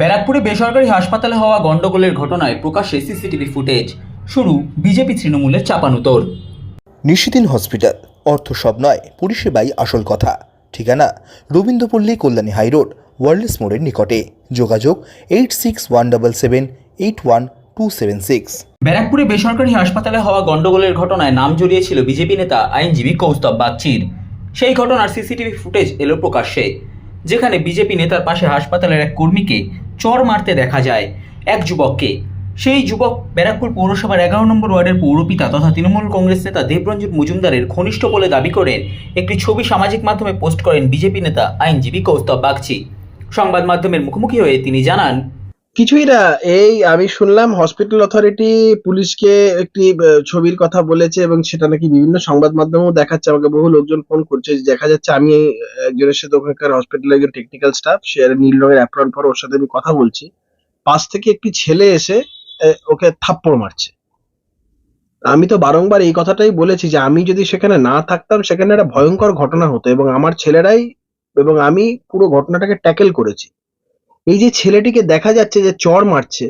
ব্যারাকপুরে বেসরকারি হাসপাতালে হওয়া গন্ডগোলের ঘটনায় প্রকাশ্যে সিসিটিভি ফুটেজ। শুরু বিজেপি তৃণমূলের চাপানুতোর নিশিদিন হসপিটাল অর্থ সব নয় পরিষেবাই আসল কথা। ঠিকানা রবীন্দ্রপল্লী কল্যাণী হাইরোড ওয়ার্ল্ডস মোড়ের নিকটে। যোগাযোগ eight six one double seven eight one two seven six. ব্যারাকপুরে বেসরকারি হাসপাতালে হওয়া গন্ডগোলের ঘটনায় নাম জড়িয়েছিল বিজেপি নেতা আইনজীবী কৌস্তব বাগচির। সেই ঘটনার সিসিটিভি ফুটেজ এলো প্রকাশ্যে। যেখানে বিজেপি নেতার পাশে হাসপাতালের এক কর্মীকে চর মারতে দেখা যায় এক যুবককে। সেই যুবক ব্যারাকপুর পৌরসভার এগারো নম্বর ওয়ার্ডের পৌরপিতা তথা তৃণমূল কংগ্রেস নেতা দেবরঞ্জন মজুমদারের ঘনিষ্ঠ বলে দাবি করেন, একটি ছবি সামাজিক মাধ্যমে পোস্ট করেন বিজেপি নেতা আইনজীবী কৌস্তব বাগচি। সংবাদ মাধ্যমের মুখোমুখি হয়ে তিনি জানান কিছুই না, এই আমি শুনলাম হসপিটাল অথরিটি পুলিশকে একটি ছবির কথা বলেছে এবং সেটা নাকি বিভিন্ন সংবাদ মাধ্যমেও দেখাচ্ছে। আমাকে বহু লোকজন ফোন করছে দেখা যাচ্ছে আমি একজনের সাথে ওখানকার হসপিটালের একজন টেকনিক্যাল স্টাফ সে নীল রঙের অ্যাপ্রন পর ওর সাথে আমি কথা বলছি। পাশ থেকে একটি ছেলে এসে ওকে থাপ্পড় মারছে। আমি তো বারংবার এই কথাটাই বলেছি যে আমি যদি সেখানে না থাকতাম, সেখানে একটা ভয়ঙ্কর ঘটনা হতো এবং আমার ছেলেরাই এবং আমি পুরো ঘটনাটাকে ট্যাকেল করেছি। এই যে ছেলেটিকে দেখা যাচ্ছে যে চর মারছে,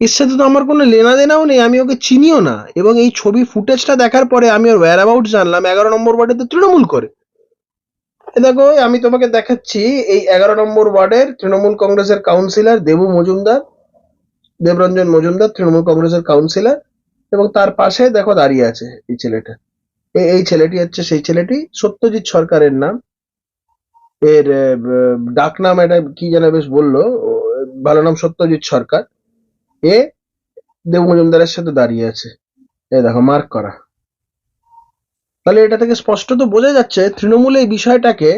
এর সাথে তো আমার কোনো লেনা দেনাও নেই, আমি ওকে চিনিও না। এবং এই ছবি ফুটেজটা দেখার পরে আমি ওর ওয়্যার অ্যাবাউট জানলাম, এগারো নম্বর ওয়ার্ডে তো তৃণমূল করে। দেখো, আমি তোমাকে দেখাচ্ছি এই এগারো নম্বর ওয়ার্ডের তৃণমূল কংগ্রেসের কাউন্সিলর দেবু মজুমদার, দেবরঞ্জন মজুমদার, তৃণমূল কংগ্রেসের কাউন্সিলর এবং তার পাশে দেখো দাঁড়িয়ে আছে এই ছেলেটা। এই ছেলেটি হচ্ছে সেই ছেলেটি, সত্যজিৎ সরকারের নাম। এর ডাক নাম এটা কি যেন বেশ বলল ভালো নাম সত্যজিৎ সরকার। এ দেব মজুমদারের সাথে দাঁড়িয়ে আছে। এই দেখো মার্ক করা। তাহলে এটা থেকে স্পষ্ট তো বোঝা যাচ্ছে, তৃণমূল এই বিষয়টাকে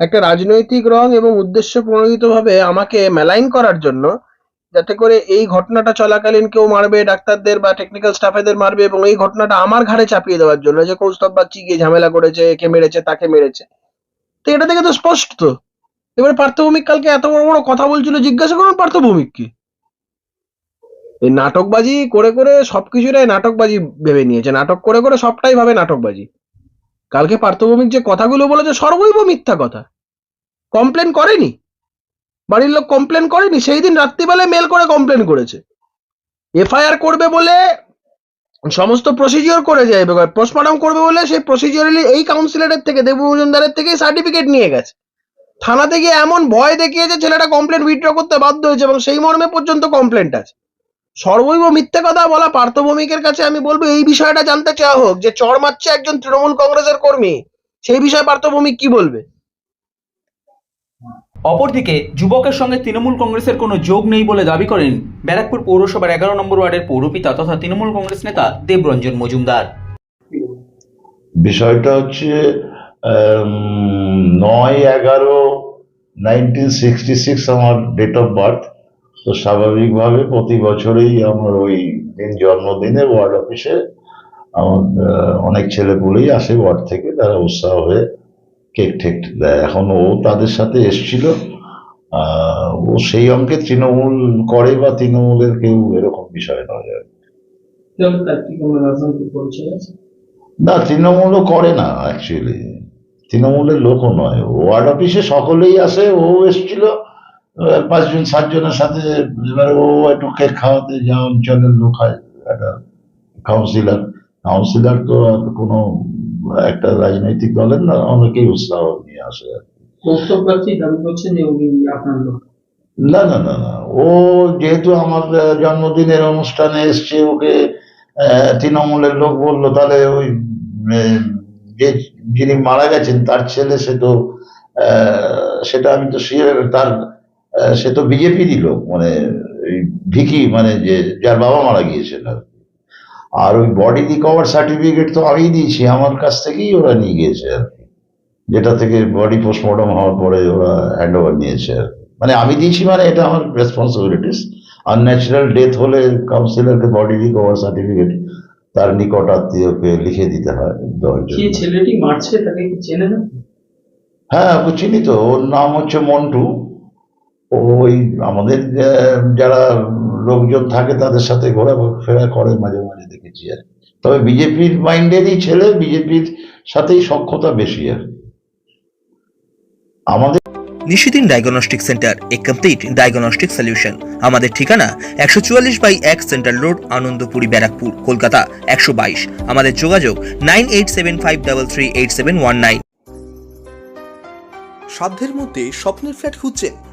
একটা রাজনৈতিক রং এবং উদ্দেশ্য প্রণোদিত ভাবে আমাকে মেলাইন করার জন্য, যাতে করে এই ঘটনাটা চলাকালীন কেউ মারবে, ডাক্তারদের বা টেকনিক্যাল স্টাফেদের মারবে এবং এই ঘটনাটা আমার ঘাড়ে চাপিয়ে দেওয়ার জন্য, যে কৌস্তব বাচ্চি গিয়ে ঝামেলা করেছে, একে মেরেছে, তাকে মেরেছে। তো এটা থেকে তো স্পষ্ট তো। এবারে পার্থভৌমিক কালকে এত বড় বড় কথা বলছিল, জিজ্ঞাসা করুন পার্থভৌমিককে। এই নাটকবাজি করে করে সবকিছুটাই নাটকবাজি ভেবে নিয়েছে। নাটক করে করে সবটাই ভাবে নাটকবাজি। কালকে পার্থভৌমিক যে কথাগুলো বলেছে, সর্বৈব মিথ্যা কথা। কমপ্লেন করেনি। বাড়ির লোক কমপ্লেন করেনি, সেই দিন রাত্রিবেলায় মেল করে কমপ্লেন করেছে। এফআইআর করবে বলে সমস্ত প্রসিজিওর করে যায় পোস্টমর্টম করবে বলে সেই প্রসিজিওরালি এই কাউন্সিলরের থেকে দেবু মজুমদারের থেকে সার্টিফিকেট নিয়ে গেছে। থানাতে গিয়ে এমন ভয় দেখিয়েছে, ছেলেটা কমপ্লেন উইথড্র করতে বাধ্য হয়েছে এবং সেই মর্মে পর্যন্ত কমপ্লেন্ট আছে। সর্বৈব মিথ্যে কথা বলা পার্থভৌমিকের কাছে আমি বলব, এই বিষয়টা জানতে চাওয়া হোক যে চড় মারছে একজন তৃণমূল কংগ্রেসের কর্মী। সেই বিষয়ে পার্থভৌমিক কি বলবে? অপরদিকে, যুবকের সঙ্গে তৃণমূল কংগ্রেসের কোনো যোগ নেই বলে দাবি করেন ব্যারাকপুর পৌরসভার এগারো নম্বর ওয়ার্ডের পৌরপিতা তথা তৃণমূল কংগ্রেস নেতা দেবরঞ্জন মজুমদার। বিষয়টা হচ্ছে নয় এগারো নাইনটিন সিক্সটি সিক্স আমার ডেট অফ বার্থ তো স্বাভাবিকভাবে প্রতি বছরেই আমার ওই দিন, জন্মদিনে ওয়ার্ড অফিসে আমার অনেক ছেলেপুলেই আসে ওয়ার্ড থেকে, তারা উৎসাহ হয়ে কেক ঠেক দেয় এখন ও তাদের সাথে এসছিল। আহ, ও সেই অঙ্কে তৃণমূল করে বা তৃণমূলের কেউ এরকম বিষয় নয়। আর। না? তৃণমূলও করে না অ্যাকচুয়ালি তৃণমূলের লোকও নয়। ওয়ার্ড অফিসে সকলেই আসে ও এসেছিল। পাঁচজন সাতজনের সাথে এবারে ও একটু কেক খাওয়াতে যা অঞ্চলের লোক হয় একটা কাউন্সিলর কাউন্সিলার তো কোনো একটা রাজনৈতিক দলের না অনেকেই উৎসাহ নিয়ে আসে না না না না। ও যেহেতু আমার জন্মদিনের অনুষ্ঠানে এসছে ওকে তৃণমূলের লোক বলল তাহলে ওই যে যিনি মারা গেছেন তার ছেলে সে তো আহ, সেটা আমি তো তার সে তো বিজেপিরই লোক মানে ভিকি মানে যে যার বাবা মারা গিয়েছেন আর কি। আর ওই বডি রিকভার সার্টিফিকেট তো আমিই দিয়েছি আমার কাছ থেকেই ওরা নিয়ে গিয়েছে আর কি। যেটা থেকে বডি পোস্টমর্টম হওয়ার পরে ওরা হ্যান্ড ওভার নিয়েছে আর। মানে আমি দিয়েছি মানে এটা আমার রেসপন্সিবিলিটিস আনন্যাচারাল ডেথ হলে কাউন্সিলরকে বডি রিকভার সার্টিফিকেট তার নিকট আত্মীয়কে লিখে দিতে হয় ছেলেটি মারছে তাকে কি চেনে না? হ্যাঁ চিনি তো ওর নাম হচ্ছে মন্টু। ওই আমাদের আহ, যারা লোকজন থাকে তাদের সাথে ঘোরাফেরা করে মাঝে মাঝে দেখেছি আর তবে বিজেপির মাইন্ডেরই ছেলে বিজেপির সাথেই সক্ষতা বেশি আর। আমাদের নিশিদিন ডায়াগনস্টিক সেন্টার এ কমপ্লিট ডায়াগনস্টিক সলিউশন। আমাদের ঠিকানা একশো চুয়াল্লিশ বাই এক সেন্ট্রাল রোড আনন্দপুরি ব্যারাকপুর কলকাতা একশো বাইশ। আমাদের যোগাযোগ nine eight seven five double three eight seven one nine. সাধ্যের মধ্যে স্বপ্নের ফ্ল্যাট খুঁজছেন